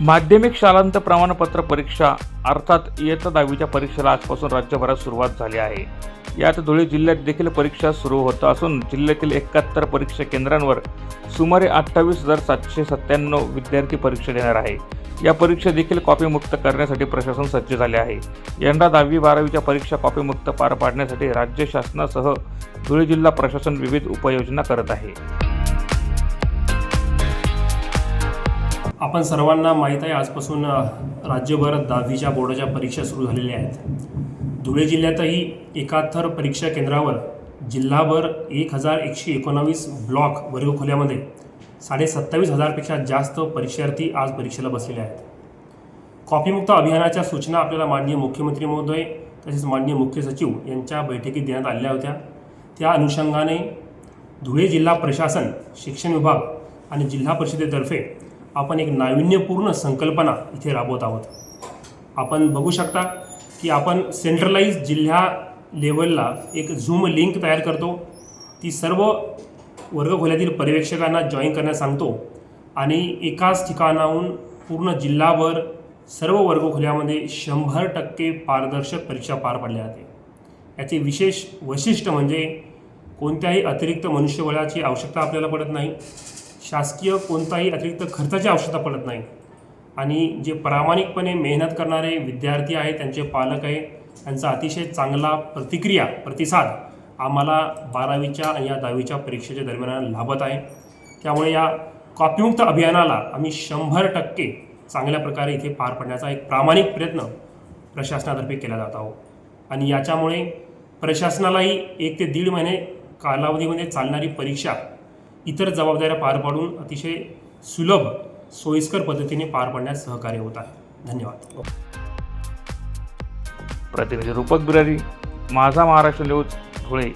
माध्यमिक शालांत प्रमाणपत्र परीक्षा अर्थात इयत्ता दहावीच्या परीक्षेला आजपासून राज्यभरात सुरुवात झाली आहे. यात धुळे जिल्ह्यात देखील परीक्षा सुरू होत असून जिल्ह्यातील एकाहत्तर परीक्षा केंद्रांवर सुमारे अठ्ठावीस हजार सातशे सत्त्याण्णव विद्यार्थी परीक्षा देणार आहे. या परीक्षा देखील कॉपीमुक्त करण्यासाठी प्रशासन सज्ज झाले आहे. यंदा दहावी बारावीच्या परीक्षा कॉपीमुक्त पार पाडण्यासाठी राज्य शासनासह धुळे जिल्हा प्रशासन विविध उपाययोजना करत आहे. आपण सर्वांना माहीत आहे आजपासून राज्यभर दहावीच्या बोर्डाच्या परीक्षा सुरू झालेल्या आहेत. धुळे जिल्ह्यातही एकाहत्तर परीक्षा केंद्रावर जिल्हाभर एक हजार एकशे एकोणावीस ब्लॉक वर्गखोल्यामध्ये साडे सत्तावीस हजारपेक्षा जास्त परीक्षार्थी आज परीक्षेला बसलेले आहेत. कॉपीमुक्त अभियानाच्या सूचना आपल्याला माननीय मुख्यमंत्री महोदय तसेच माननीय मुख्य सचिव यांच्या बैठकीत देण्यात आलेल्या होत्या. त्या अनुषंगाने धुळे जिल्हा प्रशासन शिक्षण विभाग आणि जिल्हा परिषदेतर्फे आपण एक नाविन्यपूर्ण संकल्पना इथे राबवत आहोत. आपण बघू शकता की आपण सेंट्रलाइज जिल्हा लेवलला एक झूम लिंक तयार करतो. ती सर्व वर्गखोल्यातील पर्यवेक्षकांना जॉईन करण्यास सांगतो आणि एकाच ठिकाणाहून पूर्ण जिल्हाभर सर्व वर्गखोल्यामध्ये शंभर टक्के पारदर्शक परीक्षा पार पडल्या जाते. याचे विशेष वैशिष्ट्य म्हणजे कोणत्याही अतिरिक्त मनुष्यबळाची आवश्यकता आपल्याला पडत नाही. शासकीय कोणताही अतिरिक्त खर्चाची आवश्यकता पडत नाही. आणि जे प्रामाणिकपणे मेहनत करणारे विद्यार्थी आहेत त्यांचे पालक आहे त्यांचा अतिशय चांगला प्रतिक्रिया प्रतिसाद आम्हाला बारावीच्या आणि या दहावीच्या परीक्षेच्या दरम्यान लाभत आहे. त्यामुळे या कॉपीमुक्त अभियानाला आम्ही शंभर टक्के चांगल्या प्रकारे इथे पार पाडण्याचा एक प्रामाणिक प्रयत्न प्रशासनातर्फे केला जात आहो आणि याच्यामुळे प्रशासनालाही एक ते दीड महिने कालावधीमध्ये चालणारी परीक्षा इतर जबाबदाऱ्या पार पाडून अतिशय सुलभ सोयीस्कर पद्धतीने पार पाडण्यास सहकार्य होत आहे. धन्यवाद. प्रतिनिधी रूपक बिरारी माझा महाराष्ट्र न्यूज धुळे.